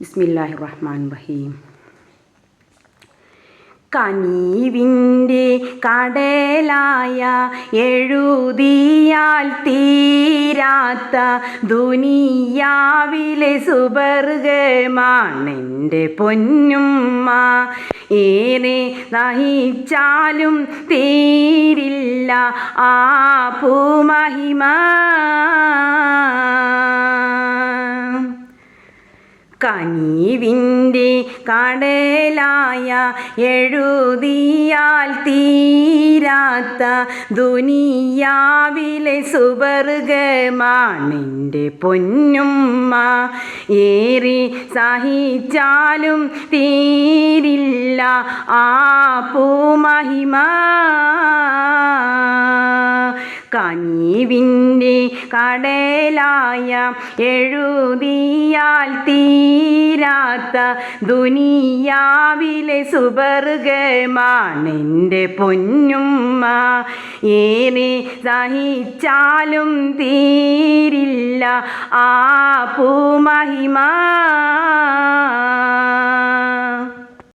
ബിസ്മില്ലാഹി റഹ്മാൻ റഹീം കനീവിന്റെ കടലായ എഴുതിയാൽ തീരാത്ത ദുനിയാവിലെ സുബർഗമാണെന്റെ പൊന്നുമ്മ. ഏറെ നഹിച്ചാലും തീരില്ല ആ പൂമഹിമ കനീവിന്റെ കടലായ എഴുതിയാൽ തീരാത്ത ദുനിയാവിലെ സുബർഗമാണെന്റെ പൊന്നുമ്മ. ഏറി സഹിച്ചാലും തീരില്ല ആ പൂമഹിമ. കനീവിന്റെ കടലായ എഴുതിയാൽ തീരാത്ത ദുനിയാവിലെ സുബർഗമാണെന്റെ പൊന്നുമ്മ. ഏറെ സഹിച്ചാലും തീരില്ല ആ പൂമഹിമ.